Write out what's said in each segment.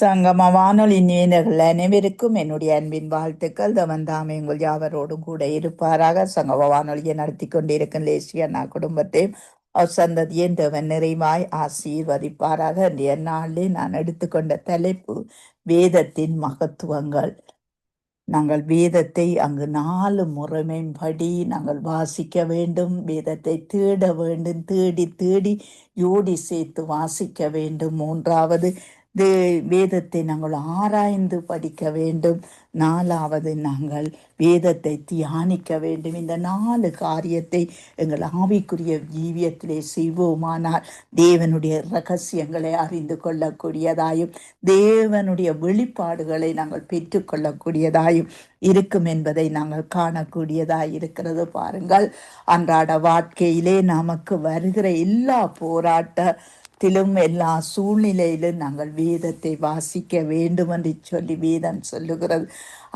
சங்கம வானொலி நேயர்கள் அனைவருக்கும் என்னுடைய அன்பின் வாழ்த்துக்கள். தவன் உங்கள் யாவரோடும் கூட இருப்பாராக. சங்கம வானொலியை நடத்தி கொண்டிருக்கும் லேசியண்ணா குடும்பத்தையும் அவர் சந்ததியின் தேவன் நிறைவாய் ஆசீர்வதிப்பாராக. இன்றைய நாளில் நான் எடுத்துக்கொண்ட தலைப்பு வேதத்தின் மகத்துவங்கள். நாங்கள் வேதத்தை அங்கு நாலு முறைமைப்படி நாங்கள் வாசிக்க வேண்டும். வேதத்தை தேட வேண்டும். தேடி தேடி யோடி சேர்த்து வாசிக்க வேண்டும். மூன்றாவது தே வேதத்தை நாங்கள் ஆராய்ந்து படிக்க வேண்டும். நாலாவது நாங்கள் வேதத்தை தியானிக்க வேண்டும். இந்த நாலு காரியத்தை எங்கள் ஆவிக்குரிய ஜீவியத்திலே செய்வோமானால் தேவனுடைய ரகசியங்களை அறிந்து கொள்ளக்கூடியதாயும் தேவனுடைய வெளிப்பாடுகளை நாங்கள் பெற்றுக்கொள்ளக்கூடியதாயும் இருக்கும் என்பதை நாங்கள் காணக்கூடியதாய் இருக்கிறது. பாருங்கள் அன்றாட வாழ்க்கையிலே நமக்கு வருகிற எல்லா போராட்ட திலும் எல்லா சூழ்நிலையிலும் நாங்கள் வேதத்தை வாசிக்க வேண்டும் என்று சொல்லி வேதம் சொல்லுகிறது.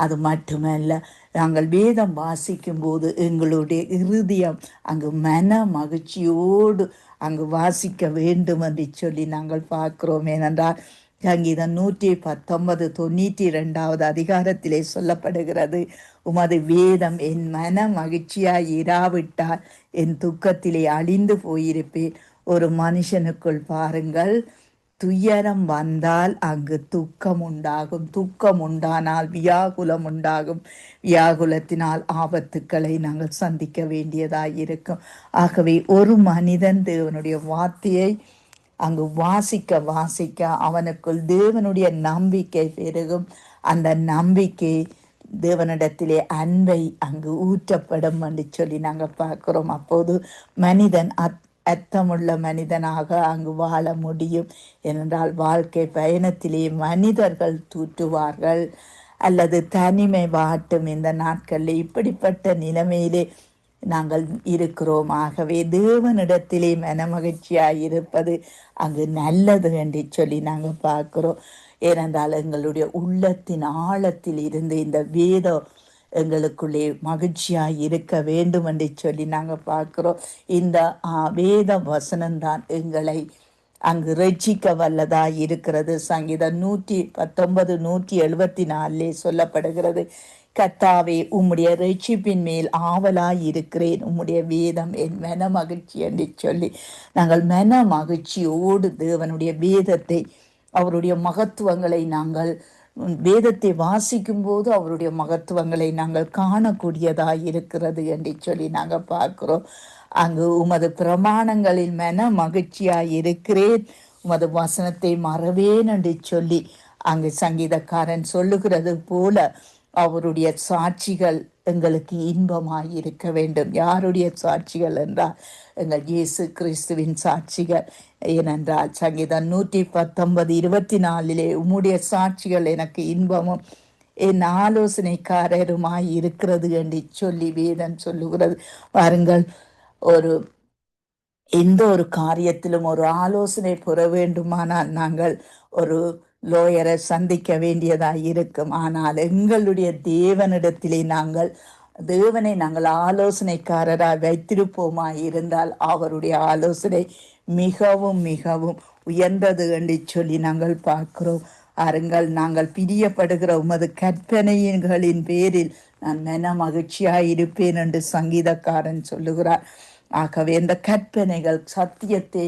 அது மட்டுமல்ல நாங்கள் வேதம் வாசிக்கும் போது எங்களுடைய இருதயம் அங்கு மன மகிழ்ச்சியோடு அங்கு வாசிக்க வேண்டும் என்று சொல்லி நாங்கள் பார்க்கிறோம். ஏனென்றால் சங்கீதம் நூற்றி பத்தொன்பது தொண்ணூற்றி ரெண்டாவது அதிகாரத்திலே சொல்லப்படுகிறது உமது வேதம் என் மன மகிழ்ச்சியாய் இராவிட்டால் என் துக்கத்திலே அழிந்து போயிருப்பேன். ஒரு மனுஷனுக்குள் பாருங்கள் துயரம் வந்தால் அங்கு துக்கம் உண்டாகும். துக்கம் உண்டானால் வியாகுலம் உண்டாகும். வியாகுலத்தினால் ஆபத்துக்களை நாங்கள் சந்திக்க வேண்டியதாக இருக்கும். ஆகவே ஒரு மனிதன் தேவனுடைய வார்த்தையை அங்கு வாசிக்க வாசிக்க அவனுக்குள் தேவனுடைய நம்பிக்கை பெருகும். அந்த நம்பிக்கை தேவனிடத்திலே அன்பை அங்கு ஊற்றப்படும் என்று சொல்லி நாங்கள் பார்க்குறோம். அப்போது மனிதன் அத் அர்த்தமுள்ள மனிதனாக அங்கு வாழ முடியும் ஏனென்றால் வாழ்க்கை பயணத்திலே மனிதர்கள் தூற்றுவார்கள் அல்லது தனிமை வாட்டும் இந்த நாட்களில். இப்படிப்பட்ட நிலைமையிலே நாங்கள் இருக்கிறோம். ஆகவே தேவனிடத்திலே மனமகிழ்ச்சியாக இருப்பது அங்கு நல்லது என்று சொல்லி நாங்கள் பார்க்குறோம். ஏனென்றால் எங்களுடைய உள்ளத்தின் ஆழத்தில் இருந்து இந்த வேதம் எங்களுக்குள்ளே மகிழ்ச்சியாக இருக்க வேண்டும் என்று சொல்லி நாங்கள் பார்க்குறோம். இந்த வேத வசனம்தான் எங்களை அங்கு ரட்சிக்க வல்லதா இருக்கிறது. சங்கீதம் நூற்றி பத்தொன்பது நூற்றி எழுபத்தி நாலிலே சொல்லப்படுகிறது கத்தாவே உம்முடைய ரட்சிப்பின் மேல் ஆவலாய் இருக்கிறேன். உம்முடைய வேதம் என் மன மகிழ்ச்சி என்று சொல்லி நாங்கள் மன மகிழ்ச்சியோடு தேவனுடைய வேதத்தை அவருடைய மகத்துவங்களை நாங்கள் வேதத்தை வாசிக்கும் போது அவருடைய மகத்துவங்களை நாங்கள் காணக்கூடியதாக இருக்கிறது என்று சொல்லி நாங்கள் பார்க்கிறோம். அங்கு உமது பிரமாணங்களில் மன மகிழ்ச்சியாக இருக்கிறேன். உமது வசனத்தை மறவேன் என்று சொல்லி அங்கு சங்கீதக்காரன் சொல்லுகிறது போல அவருடைய சாட்சிகள் எங்களுக்கு இன்பமாய் இருக்க வேண்டும். யாருடைய சாட்சிகள் என்றால் எங்கள் இயேசு கிறிஸ்துவின் சாட்சிகள். ஏனென்றால் சங்கீதம் நூற்றி பத்தொன்பது இருபத்தி நாலிலே உம்முடைய சாட்சிகள் எனக்கு இன்பமும் என் ஆலோசனைக்காரருமாய் இருக்கிறது என்று சொல்லி வேதம் சொல்லுகிறது. பாருங்கள் ஒரு எந்த ஒரு காரியத்திலும் ஒரு ஆலோசனை பெற வேண்டுமானால் நாங்கள் ஒரு லோயரை சந்திக்க வேண்டியதாக இருக்கும். ஆனால் எங்களுடைய தேவனிடத்திலே நாங்கள் தேவனை நாங்கள் ஆலோசனைக்காரராக வைத்திருப்போமா இருந்தால் அவருடைய ஆலோசனை மிகவும் மிகவும் உயர்ந்தது என்று சொல்லி நாங்கள் பார்க்கிறோம். அருங்கள் நாங்கள் பிரியப்படுகிற உமது கற்பனைகளின் பேரில் நான் மன மகிழ்ச்சியாக இருப்பேன் என்று சங்கீதக்காரன் சொல்லுகிறார். ஆகவே இந்த கற்பனைகள் சத்தியத்தை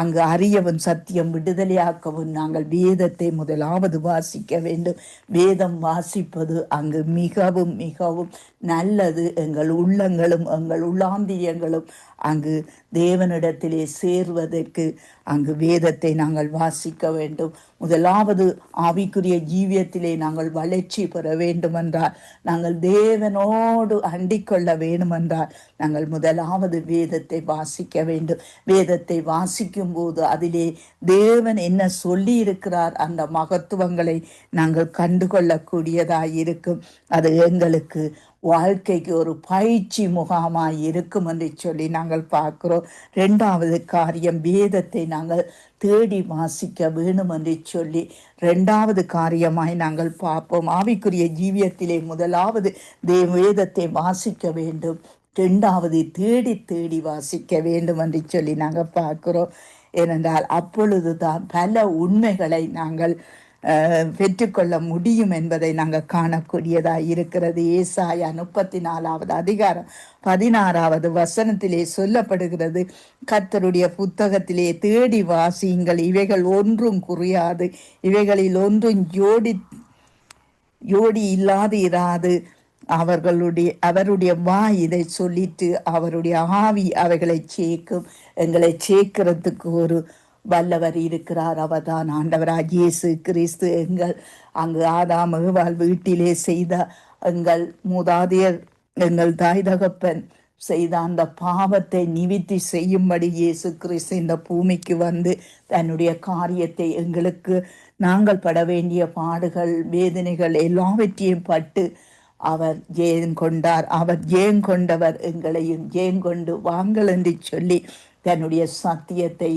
அங்கு அறியவும் சத்தியம் விடுதலையாக்கவும் நாங்கள் வேதத்தை முதலாவது வாசிக்க வேண்டும். வேதம் வாசிப்பது அங்கு மிகவும் மிகவும் நல்லது. எங்கள் உள்ளங்களும் எங்கள் உள்ளாந்திரியங்களும் அங்கு தேவனிடத்திலே சேர்வதற்கு அங்கு வேதத்தை நாங்கள் வாசிக்க வேண்டும். முதலாவது ஆவிக்குரிய ஜீவியத்திலே நாங்கள் வளர்ச்சி பெற வேண்டுமென்றால் நாங்கள் தேவனோடு அண்டிக்கொள்ள வேண்டுமென்றால் நாங்கள் முதலாவது வேதத்தை வாசிக்க வேண்டும். வேதத்தை வாசிக்கும் போது அதிலே தேவன் என்ன சொல்லி இருக்கிறார் அந்த மகத்துவங்களை நாங்கள் கண்டுகொள்ளக்கூடியதாய் இருக்கும் அது எங்களுக்கு வாழ்க்கைக்கு ஒரு பயிற்சி முகாமாக இருக்கும் என்று சொல்லி நாங்கள் பார்க்கிறோம். ரெண்டாவது காரியம் வேதத்தை நாங்கள் தேடி வாசிக்க வேணும் என்று சொல்லி ரெண்டாவது காரியமாய் நாங்கள் பார்ப்போம். ஆவிக்குரிய ஜீவியத்திலே முதலாவது தே வேதத்தை வாசிக்க வேண்டும். ரெண்டாவது தேடி தேடி வாசிக்க வேண்டும் என்று சொல்லி நாங்கள் பார்க்கிறோம். ஏனென்றால் அப்பொழுதுதான் பல உண்மைகளை நாங்கள் பெற்றுக்கொள்ள முடியும் என்பதை நாங்கள் காணக்கூடியதாக இருக்கிறது. ஏசாயா முப்பத்தி நாலாவது அதிகாரம் பதினாறாவது வசனத்திலே சொல்லப்படுகிறது. கர்த்தருடைய புத்தகத்திலே தேடி வாசியுங்கள். இவைகள் ஒன்றும் குறையாது. இவைகளில் ஒன்றும் ஜோடி ஜோடி இல்லாது இராது. அவர்களுடைய அவருடைய வாய் இதை சொல்லிட்டு அவருடைய ஆவி அவைகளை சேர்க்கும். எங்களை சேர்க்கிறதுக்கு ஒரு வல்லவர் இருக்கிறார் அவர்தான் ஆண்டவராக இயேசு கிறிஸ்து. எங்கள் அங்கு ஆதாம் ஏவாள் வீட்டிலே செய்த எங்கள் மூதாதையர் எங்கள் தாய் தகப்பன் செய்த அந்த பாவத்தை நிவித்தி செய்யும்படி இயேசு கிறிஸ்து இந்த பூமிக்கு வந்து தன்னுடைய காரியத்தை எங்களுக்கு நாங்கள் பட வேண்டிய பாடுகள் வேதனைகள் எல்லாவற்றையும் பட்டு அவர் ஜெயம் கொண்டார் அவர் ஜெயம் கொண்டவர் எங்களையும் ஜெயம் கொண்டு வாங்கள் என்று சொல்லி தன்னுடைய சத்தியத்தை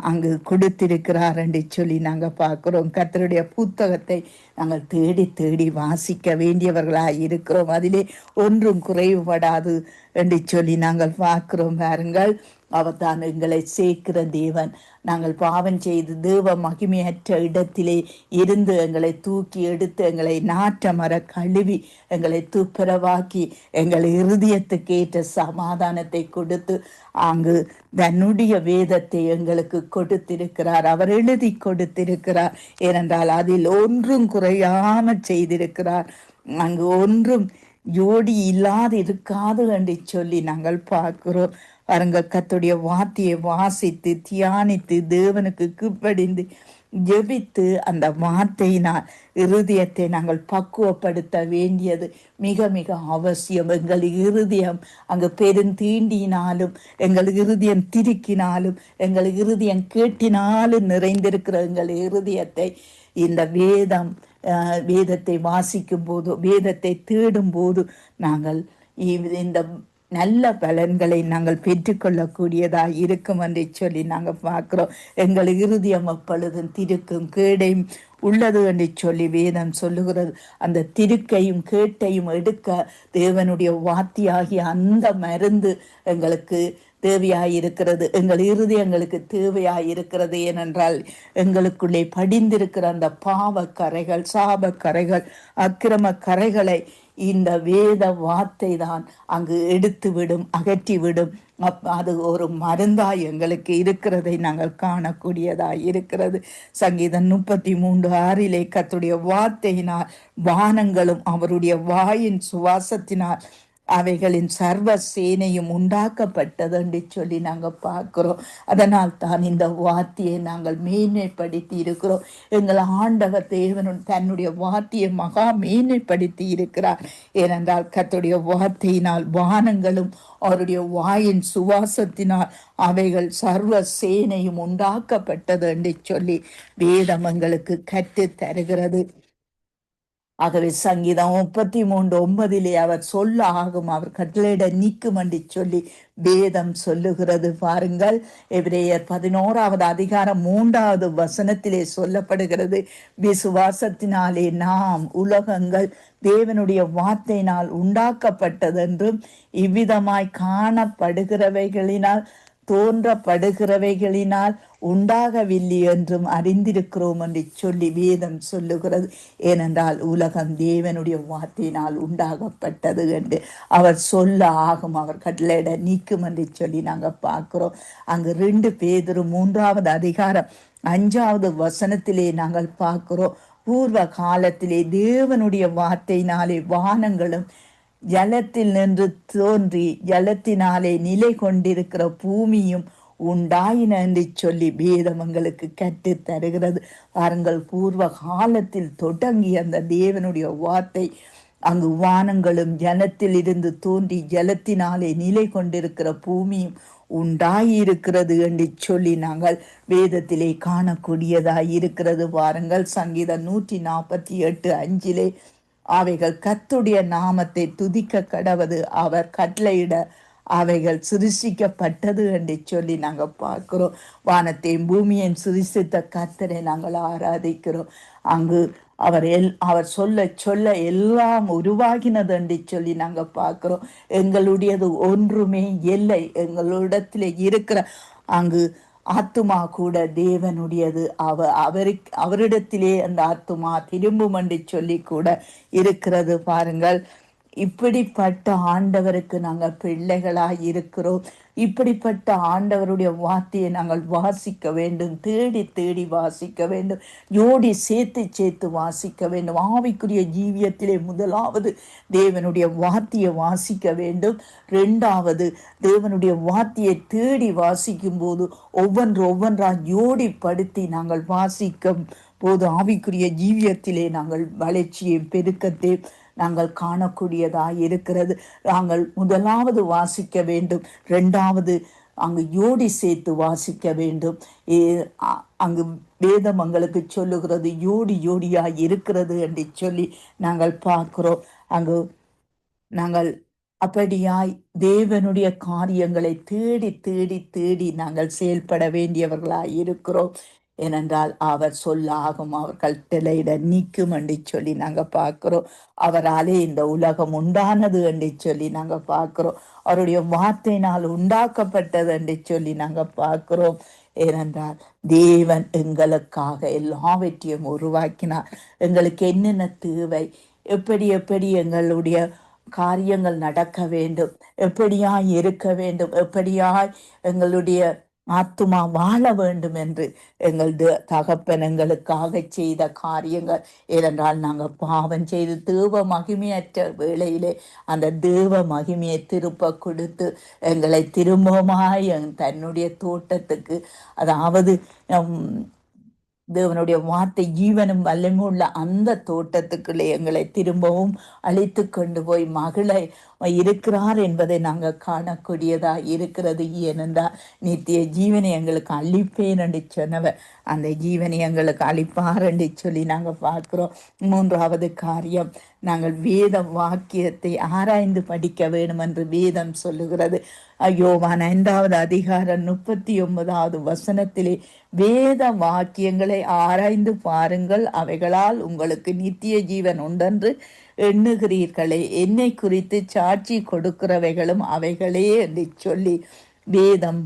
அங்கு கொடுத்திருக்கிறார் என்று சொல்லி நாங்கள் பார்க்கிறோம். கத்தருடைய புத்தகத்தை நாங்கள் தேடி தேடி வாசிக்க வேண்டியவர்களாக இருக்கிறோம். அதிலே ஒன்றும் குறைவுபடாது என்று சொல்லி நாங்கள் பார்க்கிறோம். பாருங்கள் அவர் தான் எங்களை சேர்க்கிற தேவன். நாங்கள் பாவம் செய்து தேவ மகிமையற்ற இடத்திலே இருந்து எங்களை தூக்கி எடுத்து எங்களை நாற்றமர கழுவி எங்களை துப்புரவாக்கி எங்கள் இருதயத்துக்கு ஏற்ற சமாதானத்தை கொடுத்து அங்கு தன்னுடைய வேதத்தை எங்களுக்கு கொடுத்திருக்கிறார். அவர் எழுதி கொடுத்திருக்கிறார். ஏனென்றால் அதில் ஒன்றும் குறையாமல் செய்திருக்கிறார். அங்கு ஒன்றும் ஜோடி இல்லாது இருக்காது என்று சொல்லி நாங்கள் பார்க்கிறோம். பாருங்கள் கத்துடைய வார்த்தையை வாசித்து தியானித்து தேவனுக்கு கீழ்ப்படிந்து ஜெபித்து அந்த வார்த்தையினால் இருதயத்தை நாங்கள் பக்குவப்படுத்த வேண்டியது மிக மிக அவசியம். எங்கள் இருதயம் அங்கு பெருந்தீண்டினாலும் எங்கள் இருதயம் திருக்கினாலும் எங்கள் இருதயம் கேட்டினாலும் நிறைந்திருக்கிற எங்கள் இருதயத்தை இந்த வேதம் வேதத்தை வாசிக்கும் போது வேதத்தை தேடும் போது நாங்கள் இந்த நல்ல பலன்களை நாங்கள் பெற்றுக்கொள்ளக்கூடியதாக இருக்கும் என்று சொல்லி நாங்கள் பார்க்குறோம். எங்கள் இருதயம் அப்பொழுதும் திருக்கும் கேடையும் உள்ளது என்று சொல்லி வேதம் சொல்லுகிறது. அந்த திருக்கையும் கேட்டையும் எடுக்க தேவனுடைய வாத்தியாகிய அந்த மருந்து எங்களுக்கு தேவையாயிருக்கிறது. எங்கள் இருதயங்களுக்கு தேவையாயிருக்கிறது ஏனென்றால் எங்களுக்குள்ளே படிந்திருக்கிற அந்த பாவ கரைகள் சாப கரைகள் அக்கிரம கரைகளை இந்த வேத வார்த்தை தான் அங்கு எடுத்து விடும் அகற்றி விடும் அப் அது ஒரு மருந்தாய் எங்களுக்கு இருக்கிறதை நாங்கள் காணக்கூடியதாய் இருக்கிறது. சங்கீதம் முப்பத்தி மூன்று ஆறிலே கத்துடைய வார்த்தையினால் வானங்களும் அவருடைய வாயின் சுவாசத்தினால் அவைகளின் சர்வ சேனையும் உண்டாக்கப்பட்டது என்று சொல்லி நாங்கள் பார்க்கிறோம். அதனால் தான் இந்த வார்த்தையை நாங்கள் மேன்மைப்படுத்தி இருக்கிறோம் எங்கள் ஆண்டவர் தேவனும் தன்னுடைய வார்த்தையை மகா மேன்மைப்படுத்தி இருக்கிறார் ஏனென்றால் கத்துடைய வார்த்தையினால் வானங்களும் அவருடைய வாயின் சுவாசத்தினால் அவைகள் சர்வ சேனையும் உண்டாக்கப்பட்டது என்று சொல்லி வேதம் எங்களுக்கு கற்றுத் தருகிறது ஆகவே சங்கீதம் முப்பத்தி மூன்று ஒன்பதிலே அவர் சொல்ல ஆகும் அவர் கட்டளையிட நீக்கும் என்று சொல்லி வேதம் சொல்லுகிறது. பாருங்கள் எவ்ரேயர் பதினோராவது அதிகாரம் மூன்றாவது வசனத்திலே சொல்லப்படுகிறது. விசுவாசத்தினாலே நாம் உலகங்கள் தேவனுடைய வார்த்தையினால் உண்டாக்கப்பட்டதென்றும் இவ்விதமாய் காணப்படுகிறவைகளினால் தோன்றப்படுகிறவைகளினால் உண்டாகவில்லை என்றும் அறிந்திருக்கிறோம் என்று சொல்லி வேதம் சொல்லுகிறது. ஏனென்றால் உலகம் தேவனுடைய வார்த்தையினால் உண்டாகப்பட்டது என்று அவர் சொல்ல ஆகும். அவர் கட்டளையிட நீக்கும் என்று சொல்லி நாங்கள் பார்க்கிறோம். அங்கு ரெண்டு பேதரும் மூன்றாவது அதிகாரம் அஞ்சாவது வசனத்திலே நாங்கள் பார்க்கிறோம். பூர்வ காலத்திலே தேவனுடைய வார்த்தையினாலே வானங்களும் ஜலத்தில் நின்று தோன்றி ஜலத்தினாலே நிலை கொண்டிருக்கிற பூமியும் உண்டாயின என்று சொல்லி வேதம் எங்களுக்கு கற்று தருகிறது. பாருங்கள் பூர்வ காலத்தில் தொடங்கி அந்த தேவனுடைய வார்த்தை அங்கு வானங்களும் ஜலத்தில் இருந்து தோன்றி ஜலத்தினாலே நிலை கொண்டிருக்கிற பூமியும் உண்டாயிருக்கிறது என்று சொல்லி நாங்கள் வேதத்திலே காணக்கூடியதாய் இருக்கிறது. வாருங்கள் சங்கீதம் நூற்றி நாற்பத்தி எட்டு அஞ்சிலே அவைகள் கத்துடைய நாமத்தை துதிக்க கடவது அவர் கட்டளையிட அவைகள் சிருஷிக்கப்பட்டது என்று சொல்லி நாங்கள் பார்க்கிறோம். வானத்தையும் பூமியையும் சிருஷித்த கத்தரை நாங்கள் ஆராதிக்கிறோம். அங்கு அவர் எல் அவர் சொல்ல சொல்ல எல்லாம் உருவாகினது என்று சொல்லி நாங்கள் பார்க்குறோம். எங்களுடையது ஒன்றுமே இல்லை. எங்களிடத்தில் இருக்கிற அங்கு ஆத்துமா கூட தேவனுடையது. அவ அவருக்கு அவரிடத்திலே அந்த ஆத்துமா திரும்பும் என்று சொல்லி கூட இருக்கிறது. பாருங்கள் இப்படிப்பட்ட ஆண்டவருக்கு நாங்கள் பிள்ளைகளாக இருக்கிறோம். இப்படிப்பட்ட ஆண்டவருடைய வார்த்தையை நாங்கள் வாசிக்க வேண்டும். தேடி தேடி வாசிக்க வேண்டும். ஜோடி சேர்த்து சேர்த்து வாசிக்க வேண்டும். ஆவிக்குரிய ஜீவியத்திலே முதலாவது தேவனுடைய வார்த்தையை வாசிக்க வேண்டும். ரெண்டாவது தேவனுடைய வார்த்தையை தேடி வாசிக்கும் போது ஒவ்வொன்று ஒவ்வொன்றா ஜோடிப்படுத்தி நாங்கள் வாசிக்கும் போது ஆவிக்குரிய ஜீவியத்திலே நாங்கள் வளர்ச்சியை பெருக்கத்தை நாங்கள் காணக்கூடியதாய் இருக்கிறது. நாங்கள் முதலாவது வாசிக்க வேண்டும். ரெண்டாவது அங்கு யோடி சேர்த்து வாசிக்க வேண்டும். ஏ- அ- அங்கு வேதம் எங்களுக்கு சொல்லுகிறது யோடி யோடியா இருக்கிறது என்று சொல்லி நாங்கள் பார்க்கிறோம். அங்கு நாங்கள் அப்படியாய் தேவனுடைய காரியங்களை தேடி தேடி தேடி நாங்கள் செயல்பட வேண்டியவர்களாய் இருக்கிறோம். ஏனென்றால் அவர் சொல்லாகும் அவர் கட்டளையிட நீக்கும் என்று சொல்லி நாங்கள் பார்க்கிறோம். அவராலே இந்த உலகம் உண்டானது என்று சொல்லி நாங்கள் பார்க்கிறோம். அவருடைய வார்த்தையினால் உண்டாக்கப்பட்டது என்று சொல்லி நாங்கள் பார்க்கிறோம். ஏனென்றால் தேவன் எங்களுக்காக எல்லாவற்றையும் உருவாக்கினார். எங்களுக்கு என்னென்ன தேவை? எப்படி எப்படி எங்களுடைய காரியங்கள் நடக்க வேண்டும்? எப்படியாய் இருக்க வேண்டும்? எப்படியாய் எங்களுடைய ஆத்துமா வாழ வேண்டும் என்று எங்கள் தகப்பன் எங்களுக்காக செய்த காரியங்கள். ஏனென்றால் நாங்கள் பாவம் செய்து தேவ மகிமையற்ற வேளையிலே அந்த தேவ மகிமையை திருப்ப கொடுத்து எங்களை திரும்பமாய் என் தன்னுடைய தோட்டத்துக்கு அதாவது தேவனுடைய வார்த்தை ஜீவனும் வல்லமும் உள்ள அந்த தோட்டத்துக்குள்ளே எங்களை திரும்பவும் அழைத்து கொண்டு போய் மகளை இருக்கிறார் என்பதை நாங்கள் காணக்கூடியதா இருக்கிறது. ஏனென்றால் நித்திய ஜீவனை எங்களுக்கு அழிப்பேன் என்று சொன்னவர். அந்த ஜீவனை எங்களுக்கு அழிப்பார் என்று சொல்லி நாங்கள் பார்க்கிறோம். மூன்றாவது காரியம் நாங்கள் வேத வாக்கியத்தை ஆராய்ந்து படிக்க வேண்டும் என்று வேதம் சொல்லுகிறது. யோவான் ஐந்தாவது அதிகாரம் முப்பத்தி ஒன்பதாவது வசனத்திலே வேத வாக்கியங்களை ஆராய்ந்து பாருங்கள் அவைகளால் உங்களுக்கு நித்திய ஜீவன் உண்டென்று எண்ணுகிறீர்களே? என்னை குறித்து சாட்சி கொடுக்கிறவைகளும் அவைகளே என்று சொல்லி வேதம்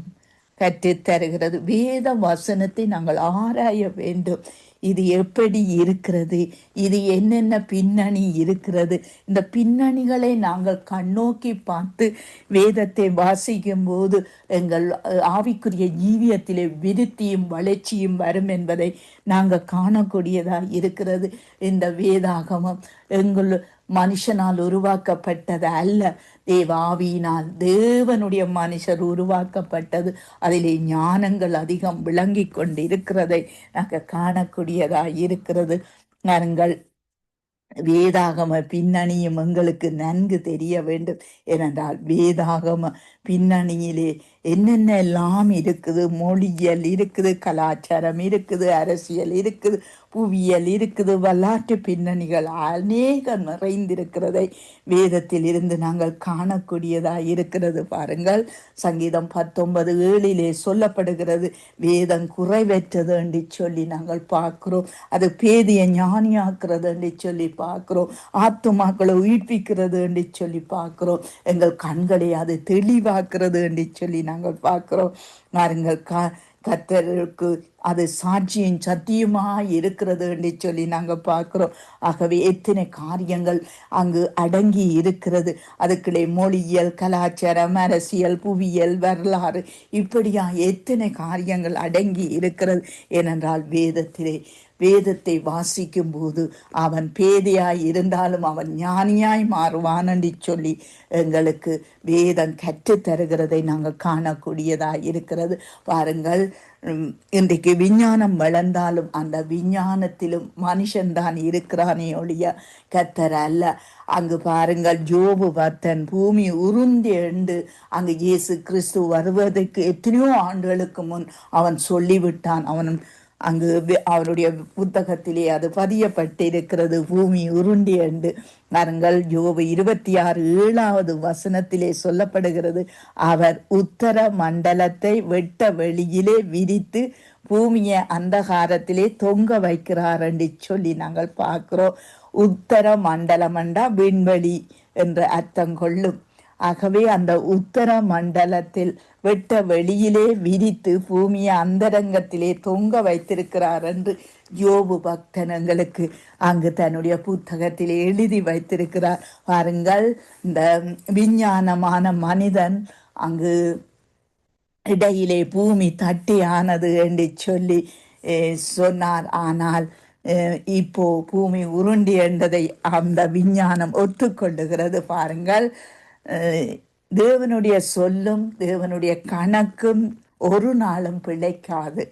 கற்று தருகிறது. வேத வசனத்தை நாங்கள் ஆராய வேண்டும். இது எப்படி இருக்கிறது? இது என்னென்ன பின்னணி இருக்கிறது? இந்த பின்னணிகளை நாங்கள் கண்ணோக்கி பார்த்து வேதத்தை வாசிக்கும் போது எங்கள் ஆவிக்குரிய ஜீவியத்திலே விருத்தியும் வளர்ச்சியும் வரும் என்பதை நாங்கள் காணக்கூடியதா இருக்கிறது இந்த வேதாகமம். எங்கள் மனுஷனால் உருவாக்கப்பட்டது அல்ல. தேவாவியினால் தேவனுடைய மனுஷர் உருவாக்கப்பட்டது. அதிலே ஞானங்கள் அதிகம் விளங்கி கொண்டிருக்கிறதை நாங்கள் காணக்கூடியதா இருக்கிறது. நாங்கள் வேதாகம பின்னணியும் எங்களுக்கு நன்கு தெரிய வேண்டும். ஏனென்றால் வேதாகம பின்னணியிலே என்னென்ன எல்லாம் இருக்குது? மொழியியல் இருக்குது கலாச்சாரம் இருக்குது அரசியல் இருக்குது புவியியல் இருக்குது வரலாற்று பின்னணிகள் அநேகம் நிறைந்திருக்கிறதை வேதத்தில் இருந்து நாங்கள் காணக்கூடியதாக இருக்கிறது. பாருங்கள் சங்கீதம் பத்தொன்பது ஏழிலே சொல்லப்படுகிறது வேதம் குறைவற்றது என்று சொல்லி நாங்கள் பார்க்கிறோம். அது பேதியை ஞானியாக்குறது என்று சொல்லி பார்க்கிறோம். ஆத்துமாக்களை உயிர்ப்பிக்கிறது என்று சொல்லி பார்க்கிறோம். எங்கள் கண்களை அது தெளிவாக்குறது என்று சொல்லி நாங்கள் நாங்கள் பார்க்கிறோம். நாங்கள் கா கத்தருக்கு அது சாட்சியும் சத்தியமாய் இருக்கிறது என்று சொல்லி நாங்கள் பார்க்குறோம். ஆகவே எத்தனை காரியங்கள் அங்கு அடங்கி இருக்கிறது. அதுக்குள்ளே மொழியியல் கலாச்சாரம் அரசியல் புவியியல் வரலாறு இப்படியா எத்தனை காரியங்கள் அடங்கி இருக்கிறது. ஏனென்றால் வேதத்திலே வேதத்தை வாசிக்கும் போது அவன் பேதையாய் இருந்தாலும் அவன் ஞானியாய் மாறுவான் சொல்லி எங்களுக்கு வேதம் கற்றுத் தருகிறதை நாங்கள் காணக்கூடியதாக இருக்கிறது. பாருங்கள் இன்றைக்கு விஞ்ஞானம் வளர்ந்தாலும் அந்த விஞ்ஞானத்திலும் மனுஷன்தான் இருக்கிறானே ஒழிய கத்தர் அல்ல. அங்கு பாருங்கள் ஜோபு பத்தன் பூமி உருந்தி எழுந்து அங்கு இயேசு கிறிஸ்து வருவதற்கு எத்தனையோ ஆண்டுகளுக்கு முன் அவன் சொல்லிவிட்டான். அவன் அங்கு அவருடைய புத்தகத்திலே அது பதியப்பட்டிருக்கிறது. பூமி உருண்டி என்று பாருங்கள் யோபு இருபத்தி ஆறு ஏழாவது வசனத்திலே சொல்லப்படுகிறது. அவர் உத்தர மண்டலத்தை வெட்ட வெளியிலே விரித்து பூமியை அந்தகாரத்திலே தொங்க வைக்கிறார் என்று சொல்லி நாங்கள் பார்க்கிறோம். உத்தர மண்டலமண்டா விண்வெளி என்று அர்த்தம் கொள்ளும். ஆகவே அந்த உத்தர மண்டலத்தில் வெட்ட வெளியிலே விரித்து பூமியை அந்தரங்கத்திலே தொங்க வைத்திருக்கிறார் என்று யோபு பக்தன் எங்களுக்கு அங்கு தன்னுடைய புத்தகத்தில் எழுதி வைத்திருக்கிறார். பாருங்கள் இந்த விஞ்ஞானமான மனிதன் அங்கு இடையிலே பூமி தட்டியானது என்று சொல்லி சொன்னார். ஆனால் இப்போ பூமி உருண்டி என்றதை அந்த விஞ்ஞானம் ஒத்துக்கொள்ளுகிறது. பாருங்கள் தேவனுடைய சொல்லும் தேவனுடைய கணக்கும் ஒரு நாளும் பிழைக்காது.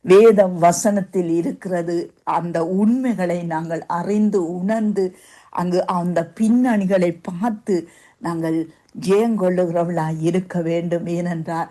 வேதம் வசனத்தில் இருக்கிறது. அந்த உண்மைகளை நாங்கள் அறிந்து உணர்ந்து அங்கு அந்த பின்னணிகளை பார்த்து நாங்கள் ஜெயங்கொள்ளுகிறவளாய் இருக்க வேண்டும். ஏனென்றால்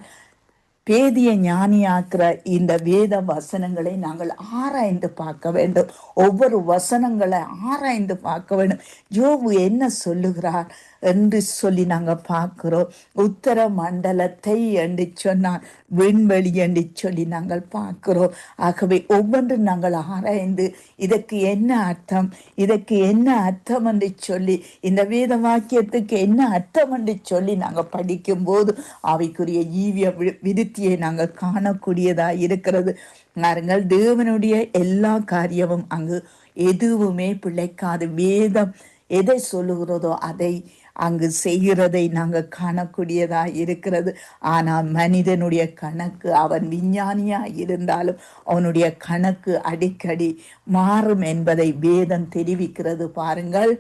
பேதிய ஞானியாக்குற இந்த வேத வசனங்களை நாங்கள் ஆராய்ந்து பார்க்க வேண்டும். ஒவ்வொரு வசனங்களை ஆராய்ந்து பார்க்க வேண்டும். யோபு என்ன சொல்லுகிறார்? என்று சொல்லி நாங்கள் பார்க்கிறோம். உத்தர மண்டலத்தை என்று சொன்னால் விண்வெளி என்று சொல்லி நாங்கள் பார்க்கிறோம். ஆகவே ஒவ்வொன்றும் நாங்கள் ஆராய்ந்து இதற்கு என்ன அர்த்தம் இதற்கு என்ன அர்த்தம் என்று சொல்லி இந்த வேத வாக்கியத்துக்கு என்ன அர்த்தம் என்று சொல்லி நாங்கள் படிக்கும்போது அவைக்குரிய ஈவிய விருத்தியை நாங்கள் காணக்கூடியதாக இருக்கிறது. பாருங்கள் தேவனுடைய எல்லா காரியமும் அங்கு எதுவுமே பிழைக்காது. வேதம் எதை சொல்லுகிறதோ அதை அங்கு செய்கிறதை நாங்கள் காணக்கூடியதா இருக்கிறது. ஆனால் மனிதனுடைய கணக்கு அவன் விஞ்ஞானியா இருந்தாலும் அவனுடைய கணக்கு அடிக்கடி மாறும் என்பதை வேதம் தெரிவிக்கிறது. பாருங்கள்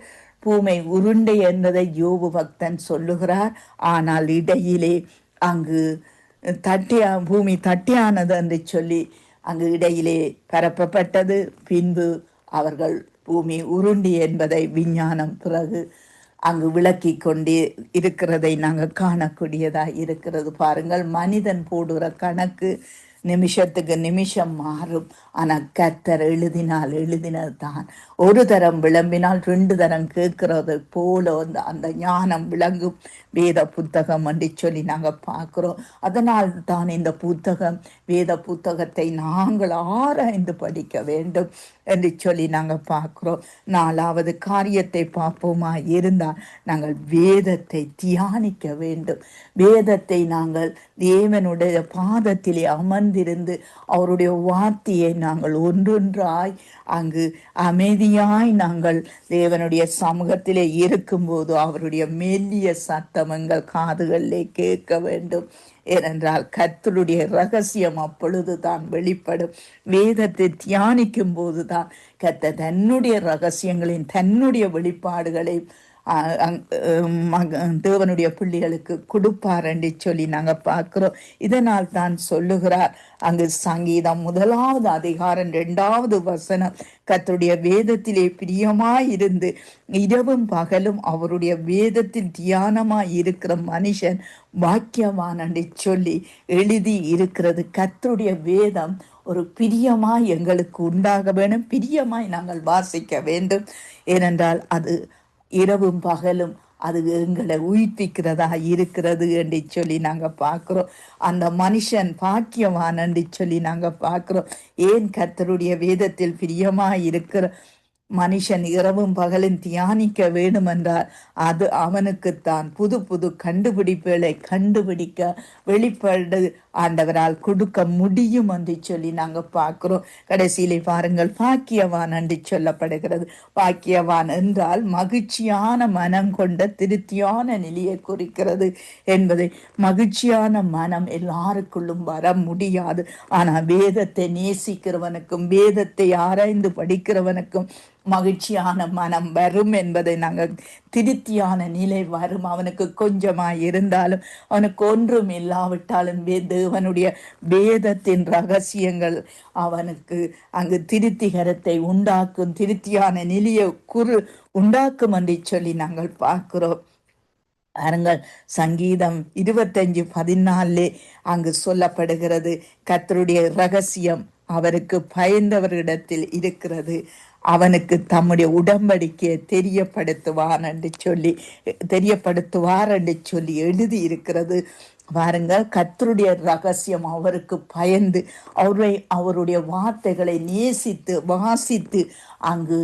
பூமை உருண்டை என்பதை யோபு பக்தன் சொல்லுகிறார். ஆனால் இடையிலே அங்கு தட்டியா பூமி தட்டியானது என்று சொல்லி அங்கு இடையிலே பரப்பப்பட்டது. பின்பு அவர்கள் பூமி உருண்டி என்பதை விஞ்ஞானம் பிறகு அங்கு விளக்கி கொண்டு இருக்கிறதை நாங்கள் காணக்கூடியதா இருக்கிறது. பாருங்கள் மனிதன் போடுகிற கணக்கு நிமிஷத்துக்கு நிமிஷம் மாறும். ஆனால் கர்த்தர் எழுதினால் எழுதினது தான் ஒரு தரம் விளம்பினால் ரெண்டு தரம் கேட்கிறது போல வந்து அந்த ஞானம் விளங்கும். வேத புத்தகம் என்று சொல்லி நாங்கள் பார்க்குறோம். அதனால் தான் இந்த புத்தகம் வேத புத்தகத்தை நாங்கள் ஆராய்ந்து படிக்க வேண்டும். என்று சொல்லி நாங்கள் பார்க்குறோம். நாலாவது காரியத்தை பார்ப்போமா? இருந்தால் நாங்கள் வேதத்தை தியானிக்க வேண்டும். வேதத்தை நாங்கள் தேவனுடைய பாதத்திலே அமர்ந்திருந்து அவருடைய வார்த்தையை நாங்கள் ஒன்றொன்றாய் அங்கு அமைதியாய் நாங்கள் தேவனுடைய சமூகத்திலே இருக்கும்போது அவருடைய மெல்லிய சத்தம் எங்கள் காதுகளிலே கேட்க வேண்டும். ஏனென்றால் கர்த்தருடைய ரகசியம் அப்பொழுது தான் வெளிப்படும். வேதத்தை தியானிக்கும் போதுதான் கத்த தன்னுடைய ரகசியங்களின் தன்னுடைய வெளிப்பாடுகளையும் தேவனுடைய பிள்ளைகளுக்கு கொடுப்பார் என்று சொல்லி நாங்கள் பார்க்கிறோம். இதனால் தான் சொல்லுகிறார். அங்கு சங்கீதம் முதலாவது அதிகாரம் இரண்டாவது வசனம். கத்தருடைய வேதத்திலே பிரியமாயிருந்து இரவும் பகலும் அவருடைய வேதத்தில் தியானமாய் இருக்கிற மனுஷன் வாக்கியவான் என்று சொல்லி எழுதி இருக்கிறது. கத்தருடைய வேதம் ஒரு பிரியமாய் எங்களுக்கு உண்டாக வேணும் பிரியமாய் நாங்கள் வாசிக்க வேண்டும். ஏனென்றால் அது இரவும் பகலும் அது எங்களை உயிர்ப்பிக்கிறதா இருக்கிறது என்று சொல்லி நாங்கள் பார்க்குறோம். அந்த மனுஷன் பாக்கியவான் என்று சொல்லி நாங்கள் பார்க்குறோம். ஏன் கர்த்தருடைய வேதத்தில் பிரியமாக இருக்கிற மனுஷன் இரவும் பகலும் தியானிக்க வேண்டுமென்றால் அது அவனுக்குத்தான் புது புது கண்டுபிடிப்புகளை கண்டுபிடிக்க வெளிப்பாடு ஆண்டவரால் கொடுக்க முடியும் என்று சொல்லி நாங்க பார்க்கிறோம். கடைசியிலே பாருங்கள் பாக்கியவான் என்று சொல்லப்படுகிறது. பாக்கியவான் என்றால் மகிழ்ச்சியான மனம் கொண்ட திருப்தியான நிலையை குறிக்கிறது என்பதை. மகிழ்ச்சியான மனம் எல்லாருக்குள்ளும் வர முடியாது. ஆனால் வேதத்தை நேசிக்கிறவனுக்கும் வேதத்தை ஆராய்ந்து படிக்கிறவனுக்கும் மகிழ்ச்சியான மனம் வரும் என்பதை நாங்கள் திருப்தியான நிலை வரும். அவனுக்கு கொஞ்சமாய் இருந்தாலும் அவனுக்கு ஒன்றும் இல்லாவிட்டாலும் தேவனுடைய வேதத்தின் ரகசியங்கள் அவனுக்கு அங்கு திருப்திகரத்தை உண்டாக்கும் திருப்தியான நிலையை குறு உண்டாக்கும் என்று சொல்லி நாங்கள் பார்க்கிறோம். பாருங்கள் சங்கீதம் இருபத்தஞ்சு பதினாலே அங்கு சொல்லப்படுகிறது கர்த்தருடைய ரகசியம் அவருக்கு பயந்தவரிடத்தில் இருக்கிறது. அவனுக்கு தம்முடைய உடம்படிக்கையை தெரியப்படுத்துவான் என்று சொல்லி தெரியப்படுத்துவார் என்று சொல்லி எழுதி இருக்கிறது. பாருங்க கத்தருடைய ரகசியம் அவருக்கு பயந்து அவரை அவருடைய வார்த்தைகளை நேசித்து வாசித்து அங்கு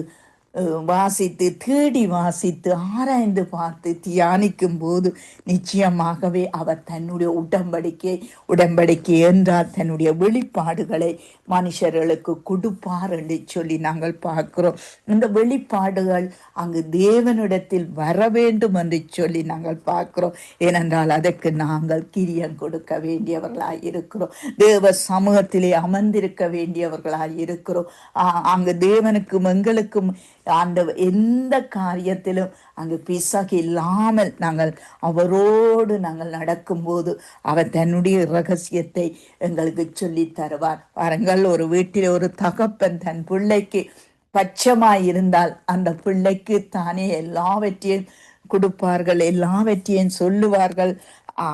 வாசித்து தேடி வாசித்து ஆராய்ந்து பார்த்து தியானிக்கும் போது நிச்சயமாகவே அவர் தன்னுடைய உடம்படிக்கை உடம்படிக்கை என்றால் தன்னுடைய வெளிப்பாடுகளை மனுஷர்களுக்கு கொடுப்பார் என்று சொல்லி நாங்கள் பார்க்கிறோம் இந்த வெளிப்பாடுகள் அங்கு தேவனிடத்தில் வர வேண்டும் என்று சொல்லி நாங்கள் பார்க்கிறோம் ஏனென்றால் அதற்கு நாங்கள் கிரியம் கொடுக்க வேண்டியவர்களாய் இருக்கிறோம் தேவ சமூகத்திலே அமர்ந்திருக்க வேண்டியவர்களாக இருக்கிறோம் அங்கு தேவனுக்கும் எங்களுக்கும் ஆண்டவர் எந்த காரியத்திலும் அங்கு பிசகு இல்லாமல் நாங்கள் அவரோடு நாங்கள் நடக்கும்போது அவர் தன்னுடைய ரகசியத்தை எங்களுக்கு சொல்லி தருவார். பாருங்கள் ஒரு வீட்டில் ஒரு தகப்பன் தன் பிள்ளைக்கு பட்சமாய் இருந்தால் அந்த பிள்ளைக்கு தானே எல்லாவற்றையும் கொடுப்பார்கள் எல்லாவற்றையும் சொல்லுவார்கள்.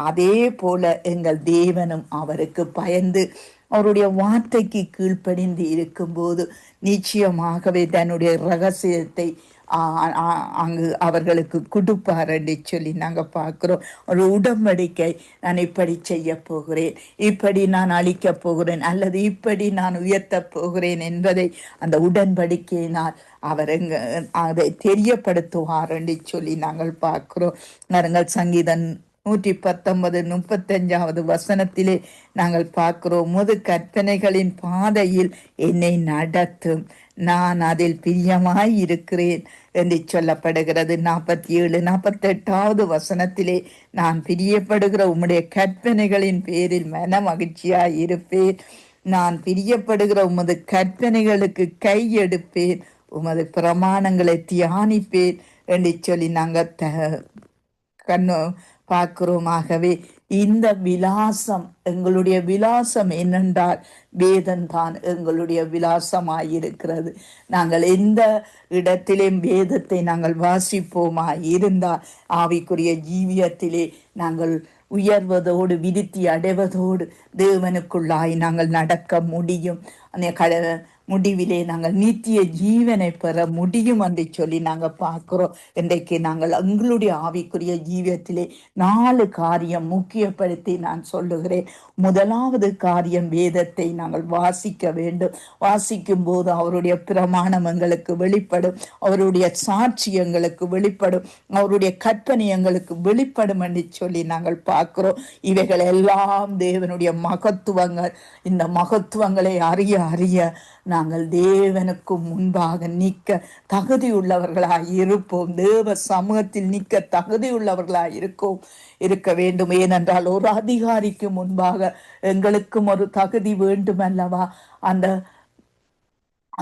அதே போல எங்கள் தேவனும் அவருக்கு பயந்து அவருடைய வார்த்தைக்கு கீழ்ப்படிந்து இருக்கும்போது நிச்சயமாகவே தன்னுடைய ரகசியத்தை அங்கு அவர்களுக்கு கொடுப்பார் என்று சொல்லி நாங்கள் பார்க்குறோம். ஒரு உடன்படிக்கை நான் இப்படி செய்ய போகிறேன் இப்படி நான் அழிக்கப் போகிறேன் அல்லது இப்படி நான் உயர்த்தப் போகிறேன் என்பதை அந்த உடன்படிக்கையினால் அவர் எங்க அதை தெரியப்படுத்துவார் என்று சொல்லி நாங்கள் பார்க்குறோம். நாங்கள் சங்கீதன் நூற்றி பத்தொன்பது முப்பத்தஞ்சாவது வசனத்திலே நாங்கள் பார்க்கிறோம் முது கற்பனைகளின் பாதையில் என்னை நடத்தும். நான் அதில் பிரியமாய் இருக்கிறேன் என்று சொல்லப்படுகிறது. நாற்பத்தி ஏழு நாற்பத்தெட்டாவது வசனத்திலே நான் பிரியப்படுகிற உம்முடைய கற்பனைகளின் பேரில் மன மகிழ்ச்சியாய் இருப்பேன் நான் பிரியப்படுகிற உமது கற்பனைகளுக்கு கையெடுப்பேன் உமது பிரமாணங்களை தியானிப்பேன் என்று சொல்லி நாங்கள் த கண்ணு பார்க்கிறோம் ஆகவே இந்த விலாசம் எங்களுடைய விலாசம் என்னென்றால் வேதம் தான் எங்களுடைய விலாசமாயிருக்கிறது. நாங்கள் எந்த இடத்திலும் வேதத்தை நாங்கள் வாசிப்போமா இருந்தால் ஆவிக்குரிய ஜீவியத்திலே நாங்கள் உயர்வதோடு விருத்தி அடைவதோடு தேவனுக்குள்ளாய் நாங்கள் நடக்க முடியும். அந்த கட முடிவிலே நாங்கள் நித்திய ஜீவனை பெற முடியும் என்று சொல்லி நாங்கள் பார்க்கிறோம். இன்றைக்கு நாங்கள் எங்களுடைய ஆவிக்குரிய ஜீவியத்திலே நாலு காரியம் முக்கியப்படுத்தி நான் சொல்லுகிறேன். முதலாவது காரியம் வேதத்தை நாங்கள் வாசிக்க வேண்டும். வாசிக்கும் போது அவருடைய பிரமாணம் எங்களுக்கு வெளிப்படும். அவருடைய சாட்சி எங்களுக்கு வெளிப்படும். அவருடைய கற்பனை எங்களுக்கு வெளிப்படும் என்று சொல்லி நாங்கள் பார்க்கிறோம். இவைகள் எல்லாம் தேவனுடைய மகத்துவங்கள். இந்த மகத்துவங்களை அறிய அறிய நாங்கள் தேவனுக்கு முன்பாக நிற்க தகுதியுள்ளவர்களாய் இருப்போம். தேவ சமூகத்தில் நிற்க தகுதியுள்ளவர்களாய் இருக்கோம். இருக்க வேண்டும். ஏனென்றால் ஒரு அதிகாரிக்கு முன்பாக எங்களுக்கும் ஒரு தகுதி வேண்டும் அல்லவா அந்த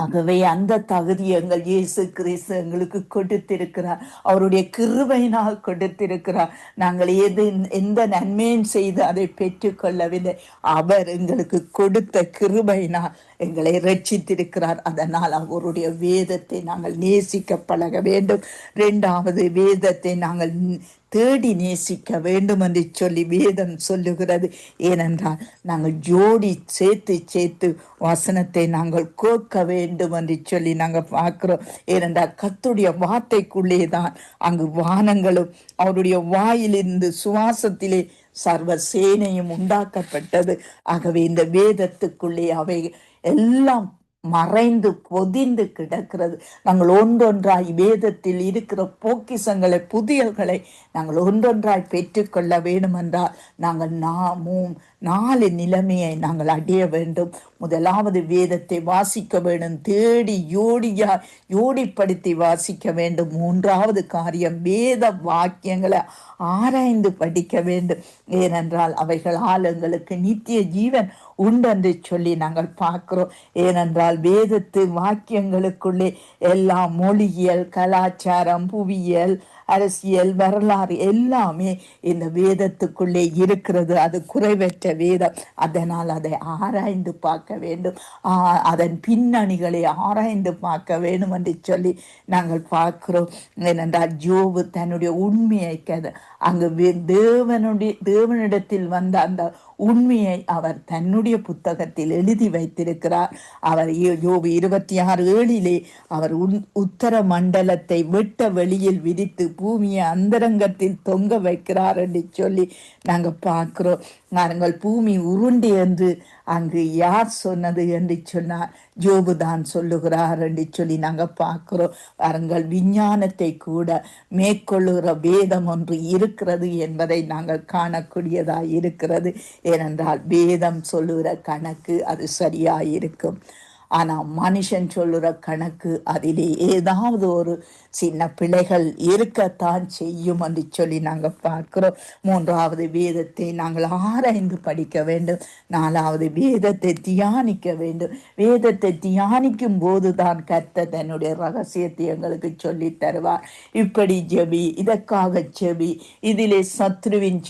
ஆகவே அந்த தகுதி எங்கள் இயேசு கிறிஸ்து எங்களுக்கு கொடுத்திருக்கிறார். அவருடைய கிருபையினால் கொடுத்திருக்கிறார். நாங்கள் எது எந்த நன்மையும் செய்து அதை பெற்றுக்கொள்ளவில்லை. அவர் எங்களுக்கு கொடுத்த கிருபையினால் எங்களை ரட்சித்திருக்கிறார். அதனால் அவருடைய வேதத்தை நாங்கள் நேசிக்க பழக வேண்டும். இரண்டாவது வேதத்தை நாங்கள் தேடி நேசிக்க வேண்டும் என்று சொல்லி வேதம் சொல்லுகிறது. ஏனென்றால் நாங்கள் ஜோடி சேர்த்து சேர்த்து வசனத்தை நாங்கள் கோக்க வேண்டும் என்று சொல்லி நாங்கள் பார்க்கிறோம். ஏனென்றால் கத்துடைய வார்த்தைக்குள்ளே தான் அங்கு வானங்களும் அவருடைய வாயிலிருந்து சுவாசத்திலே சர்வ சேனையும் உண்டாக்கப்பட்டது. ஆகவே இந்த வேதத்துக்குள்ளே அவை எல்லாம் மறைந்து பொதிந்து கிடக்கிறது. நாங்கள் ஒன்றொன்றாய் வேதத்தில் இருக்கிற போக்கிசங்களை புதியல்களை நாங்கள் ஒன்றொன்றாய் பெற்றுக்கொள்ள வேண்டுமென்றால் நாங்கள் நாமும் நாலு நிலைமையை நாங்கள் அடைய வேண்டும். முதலாவது வேதத்தை வாசிக்க வேண்டும். தேடி யோடியா யோடிப்படுத்தி வாசிக்க வேண்டும். மூன்றாவது காரியம் வேத வாக்கியங்களை ஆராய்ந்து படிக்க வேண்டும். ஏனென்றால் அவைகளால் எங்களுக்கு நித்திய ஜீவன் உண்டென்று சொல்லி நாங்கள் பார்க்கிறோம். ஏனென்றால் வேதத்து வாக்கியங்களுக்குள்ளே எல்லாம் மொழியியல் கலாச்சாரம் புவியியல் அரசியல் வரலாறு எல்லாமே இந்த வேதத்துக்குள்ளே இருக்கிறது. அது குறைவற்ற வேதம். அதனால் அதை ஆராய்ந்து பார்க்க வேண்டும். அதன் பின்னணிகளை ஆராய்ந்து பார்க்க வேண்டும் என்று சொல்லி நாங்கள் பார்க்கிறோம். ஏனென்றால் ஜோவு தன்னுடைய உண்மையை கதை அங்கு தேவனுடைய தேவனிடத்தில் வந்த அந்த உண்மையை அவர் தன்னுடைய புத்தகத்தில் எழுதி வைத்திருக்கிறார். அவர் யோபு இருபத்தி ஆறு ஏழிலே அவர் உன் உத்தர மண்டலத்தை வெட்ட வெளியில் விதித்து பூமியை அந்தரங்கத்தில் தொங்க வைக்கிறார் என்று சொல்லி நாங்கள் பார்க்கிறோம். நாங்கள் பூமி உருண்டு என்று அங்கு யார் சொன்னது என்று சொன்னார் ஜோபு தான் சொல்லுகிறார் என்று சொல்லி நாங்கள் பார்க்கிறோம். பாருங்கள் விஞ்ஞானத்தை கூட மேற்கொள்ளுகிற வேதம் ஒன்று இருக்கிறது என்பதை நாங்கள் காணக்கூடியதாக இருக்கிறது. ஏனென்றால் வேதம் சொல்லுகிற கணக்கு அது சரியாக இருக்கும் ஆனா மனுஷன் சொல்லுற கணக்கு அதிலே ஏதாவது ஒரு சின்ன பிழைகள் இருக்கத்தான் செய்யும் என்று சொல்லி நாங்க பார்க்கிறோம். மூன்றாவது வேதத்தை நாங்கள் ஆராய்ந்து படிக்க வேண்டும். நாலாவது வேதத்தை தியானிக்க வேண்டும். வேதத்தை தியானிக்கும் போதுதான் கர்த்த தன்னுடைய ரகசியத்தை எங்களுக்கு சொல்லி தருவார். இப்படி ஜெபி இதற்காக ஜெபி இதிலே சத்ருவின்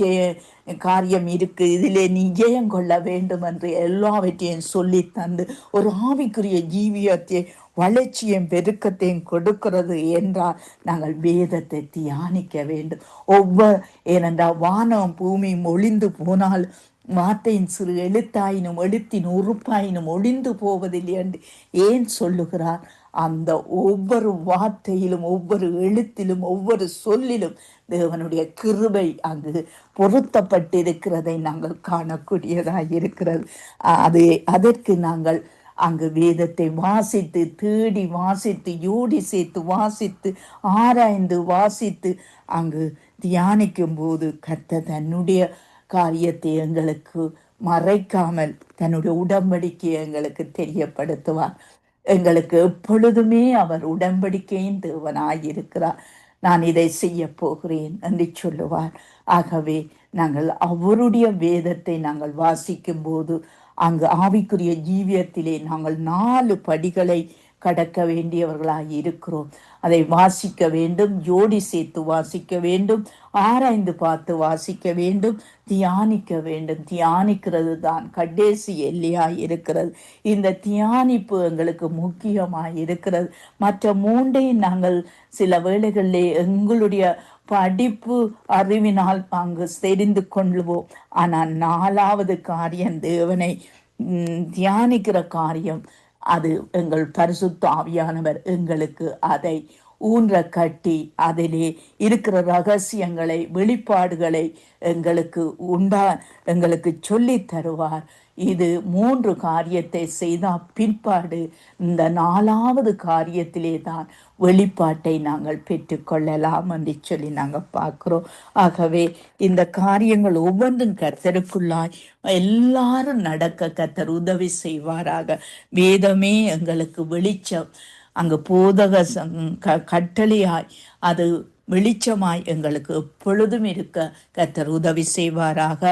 காரியம் இருக்கு. இதிலே நீ ஜெயம் கொள்ள வேண்டும் என்று எல்லாவற்றையும் சொல்லி தந்து ஒரு ஆவிக்குரிய ஜீவியத்தை வளர்ச்சியும் பெருக்கத்தையும் கொடுக்கிறது என்றால் நாங்கள் வேதத்தை தியானிக்க வேண்டும். ஒவ்வொரு ஏனென்றால் வானம் பூமியும் ஒளிந்து போனால் வார்த்தையின் சிறு எழுத்தாயினும் எழுத்தின் உறுப்பாயினும் ஒளிந்து போவதில்லை என்று ஏன் சொல்லுகிறார்? அந்த ஒவ்வொரு வார்த்தையிலும் ஒவ்வொரு எழுத்திலும் ஒவ்வொரு சொல்லிலும் தேவனுடைய கிருபை அங்கு பொருத்தப்பட்டிருக்கிறதை நாங்கள் காணக்கூடியதாக இருக்கிறது. அது அதற்கு நாங்கள் அங்கு வேதத்தை வாசித்து தேடி வாசித்து யோடி சேர்த்து வாசித்து ஆராய்ந்து வாசித்து அங்கு தியானிக்கும் போது கர்த்த தன்னுடைய காரியத்தை எங்களுக்கு மறைக்காமல் தன்னுடைய உடம்படிக்கை எங்களுக்கு தெரியப்படுத்துவார். எங்களுக்கு எப்பொழுதுமே அவர் உடன்படிக்கையின் தேவனாயிருக்கிறார். நான் இதை செய்ய போகிறேன் என்று சொல்லுவார். ஆகவே நாங்கள் அவருடைய வேதத்தை நாங்கள் வாசிக்கும் போது அங்கு ஆவிக்குரிய ஜீவியத்திலே நாங்கள் நாலு படிகளை கடக்க வேண்டியவர்களாக இருக்கிறோம். அதை வாசிக்க வேண்டும் ஜோடி சேர்த்து வாசிக்க வேண்டும் ஆராய்ந்து பார்த்து வாசிக்க வேண்டும் தியானிக்க வேண்டும். தியானிக்கிறது தான் கடைசி எல்லையா இருக்கிறது. இந்த தியானிப்பு எங்களுக்கு முக்கியமாக இருக்கிறது. மற்ற மூன்றையும் நாங்கள் சில வேளைகளிலே எங்களுடைய படிப்பு அறிவினால் அங்கு தெரிந்து கொள்வோம். ஆனால் நாலாவது காரியம் தேவனை தியானிக்கிற காரியம் அது எங்கள் பரிசுத்த ஆவியானவர் எங்களுக்கு அதை ஊன்ற கட்டி அதிலே இருக்கிற ரகசியங்களை வெளிப்பாடுகளை எங்களுக்கு உண்டா எங்களுக்கு சொல்லி தருவார். இது மூன்று காரியத்தை செய்தால் பிற்பாடு இந்த நாலாவது காரியத்திலே தான் வெளிப்பாட்டை நாங்கள் பெற்றுக்கொள்ளலாம் என்று சொல்லி நாங்கள் பார்க்குறோம். ஆகவே இந்த காரியங்கள் ஒவ்வொன்றும் கர்த்தருக்குள்ளாய் எல்லாரும் நடக்க கர்த்தர் உதவி செய்வாராக. வேதமே எங்களுக்கு வெளிச்சம் அங்கு போதக கட்டளையாய் அது வெளிச்சமாய் எங்களுக்கு எப்பொழுதும் இருக்க கத்தர் உதவி செய்வாராக.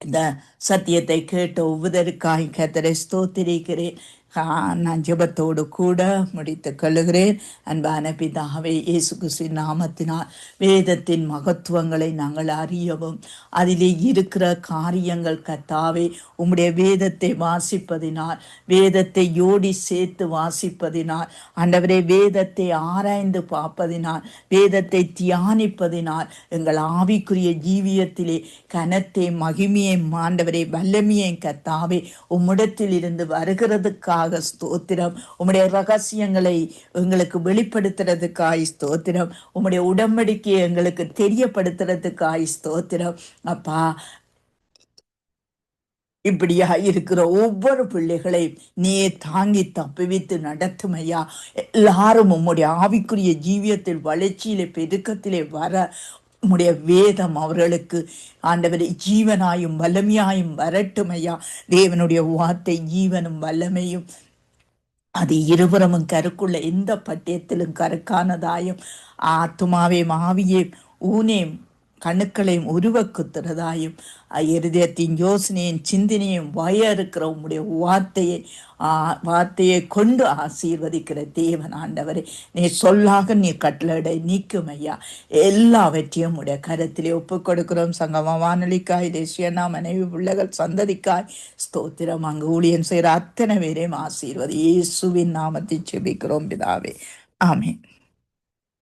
இந்த சத்தியத்தை கேட்ட ஒவ்வொருக்காய் கத்தரை ஸ்தோத்திரிக்கிறேன். நான் ஜெபத்தோடு கூட முடித்து கொள்ளுகிறேன். அன்பான பிதாவே இயேசு கிறிஸ்து நாமத்தினால் வேதத்தின் மகத்துவங்களை நாங்கள் அறியவும் அதிலே இருக்கிற காரியங்கள் கத்தாவே உம்முடைய வேதத்தை வாசிப்பதினால் வேதத்தை யோடி சேர்த்து வாசிப்பதினால் ஆண்டவரே வேதத்தை ஆராய்ந்து பார்ப்பதினால் வேதத்தை தியானிப்பதினால் எங்கள் ஆவிக்குரிய ஜீவியத்திலே கனத்தை மகிமையை மாண்டவரே வல்லமையை கத்தாவே உம்மிடத்தில் இருந்து வருகிறதுக்காக உங்களுக்காக ஸ்தோத்திரம். உம்முடைய ரகசியங்களை எங்களுக்கு வெளிப்படுத்துறதுக்காய் ஸ்தோத்திரம். உம்முடைய உடம்படிக்கையை எங்களுக்கு தெரியப்படுத்துறதுக்காய் ஸ்தோத்திரம். அப்பா இப்படியா இருக்கிற ஒவ்வொரு பிள்ளைகளையும் நீ தாங்கி தப்புவித்து நடத்தும் ஐயா எல்லாரும் உம்முடைய ஆவிக்குரிய ஜீவியத்தில் வளர்ச்சியிலே பெருக்கத்திலே வர உம்முடைய வேதம் அவர்களுக்கு ஆண்டவரை ஜீவனாயும் வல்லமையாயும் வரட்டும் ஐயா. தேவனுடைய வார்த்தை ஜீவனும் வல்லமையும். அது இருபுறமும் கருக்குள்ள எந்த பட்டயத்திலும் கருக்கானதாயும். ஆத்மாவே மாவியே ஊனேம். கணுக்களையும் உருவக்குத்துறதாயும் இருதயத்தின் யோசனையும் சிந்தனையும் வாயா இருக்கிற உம்முடைய வார்த்தையை வார்த்தையை கொண்டு ஆசீர்வதிக்கிற தேவன் ஆண்டவரை. நீ சொல்லாக நீ கட்டளடை நீக்கும் ஐயா. எல்லாவற்றையும் உடைய கருத்திலே ஒப்பு கொடுக்கிறோம். சங்கம வானொலிக்காய் தேசியனா மனைவி பிள்ளைகள் சந்ததிக்காய் ஸ்தோத்திரம். அங்கு ஊழியன் செய்கிற அத்தனை பேரையும் ஆசீர்வதி. இயேசுவின் நாமத்தை செபிக்கிறோம் பிதாவே. ஆமேன்.